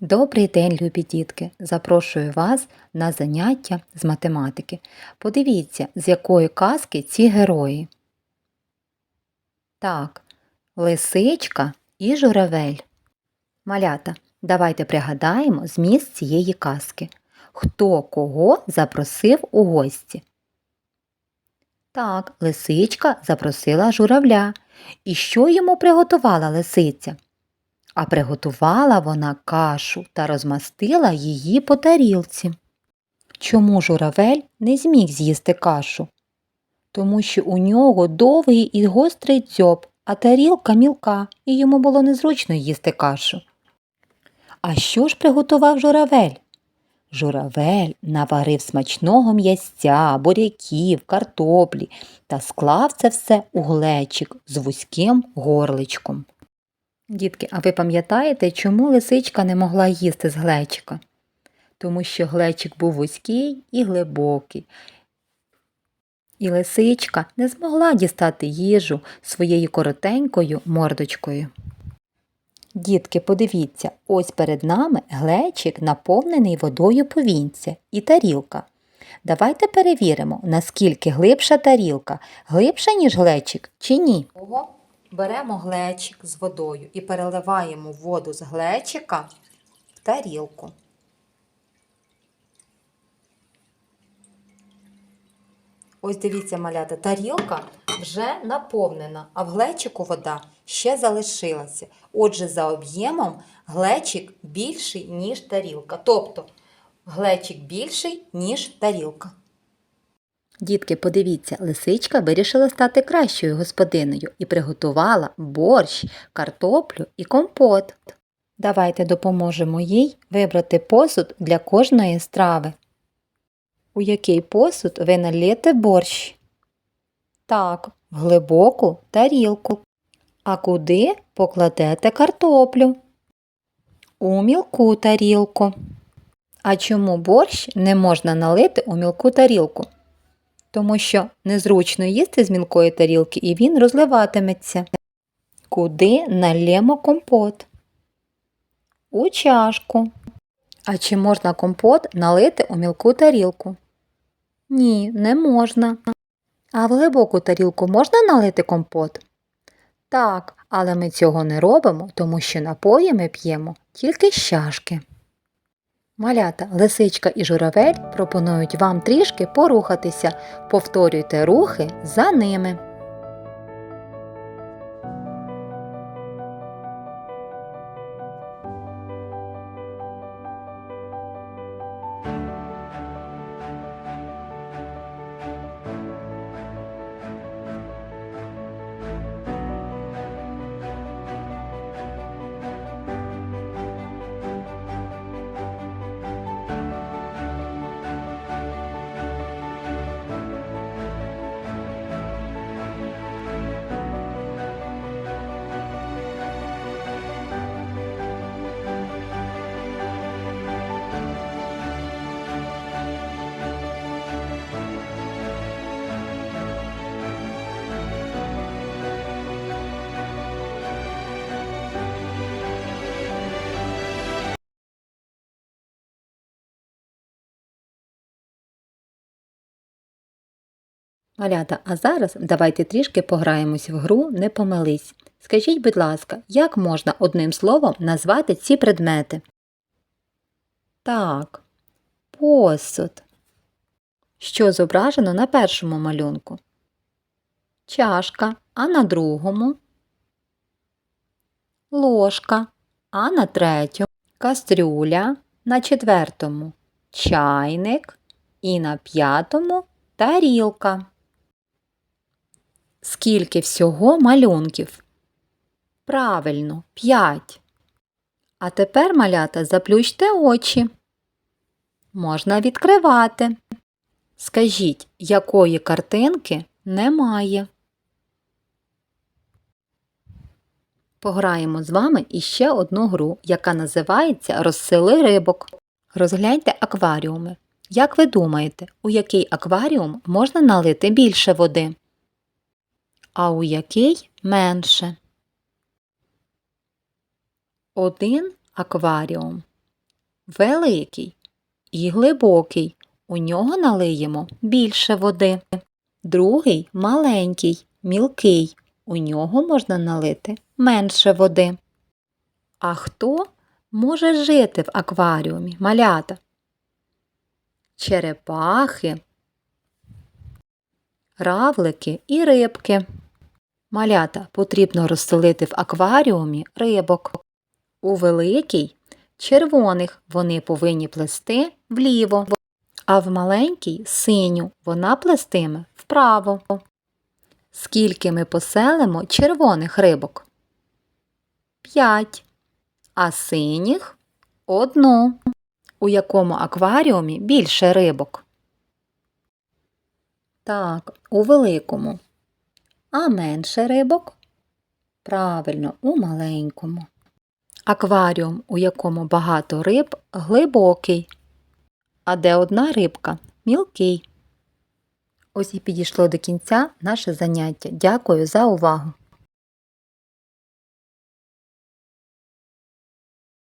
Добрий день, любі дітки! Запрошую вас на заняття з математики. Подивіться, з якої казки ці герої. Так, лисичка і журавель. Малята, давайте пригадаємо зміст цієї казки. Хто кого запросив у гості? Так, лисичка запросила журавля. І що йому приготувала лисиця? А приготувала вона кашу та розмастила її по тарілці. Чому журавель не зміг з'їсти кашу? Тому що у нього довгий і гострий дзьоб, а тарілка мілка, і йому було незручно їсти кашу. А що ж приготував журавель? Журавель наварив смачного м'ясця, буряків, картоплі та склав це все у глечик з вузьким горличком. Дітки, а ви пам'ятаєте, чому лисичка не могла їсти з глечика? Тому що глечик був вузький і глибокий. І лисичка не змогла дістати їжу своєю коротенькою мордочкою. Дітки, подивіться, ось перед нами глечик, наповнений водою повінця і тарілка. Давайте перевіримо, наскільки глибша тарілка, глибша, ніж глечик чи ні. Беремо глечик з водою і переливаємо воду з глечика в тарілку. Ось дивіться, малята, тарілка вже наповнена, а в глечику вода ще залишилася. Отже, за об'ємом глечик більший, ніж тарілка. Тобто глечик більший, ніж тарілка. Дітки, подивіться, лисичка вирішила стати кращою господиною і приготувала борщ, картоплю і компот. Давайте допоможемо їй вибрати посуд для кожної страви. У який посуд ви налієте борщ? Так, в глибоку тарілку. А куди покладете картоплю? У мілку тарілку. А чому борщ не можна налити у мілку тарілку? Тому що незручно їсти з мілкої тарілки і він розливатиметься. Куди налємо компот? У чашку. А чи можна компот налити у мілку тарілку? Ні, не можна. А в глибоку тарілку можна налити компот? Так, але ми цього не робимо, тому що напої ми п'ємо тільки з чашки. Малята, лисичка і журавель пропонують вам трішки порухатися. Повторюйте рухи за ними. Малята, а зараз давайте трішки пограємось в гру Не помились. Скажіть, будь ласка, як можна одним словом назвати ці предмети? Так, посуд. Що зображено на першому малюнку? Чашка, а на другому? Ложка, а на третьому? Кастрюля, на четвертому чайник і на п'ятому тарілка. Скільки всього малюнків? Правильно, п'ять. А тепер, малята, заплющте очі. Можна відкривати. Скажіть, якої картинки немає? Пограємо з вами іще одну гру, яка називається Розсили рибок. Розгляньте акваріуми. Як ви думаєте, у який акваріум можна налити більше води? А у який менше. Один акваріум великий і глибокий. У нього налиємо більше води. Другий маленький, мілкий. У нього можна налити менше води. А хто може жити в акваріумі, малята? Черепахи, равлики і рибки. Малята потрібно розселити в акваріумі рибок. У великий червоних вони повинні плести вліво, а в маленький синю вона плестиме вправо. Скільки ми поселимо червоних рибок? П'ять. А синіх одну. У якому акваріумі більше рибок? Так, у великому. А менше рибок? Правильно, у маленькому. Акваріум, у якому багато риб, глибокий, а де одна рибка мілкий. Ось і підійшло до кінця наше заняття. Дякую за увагу!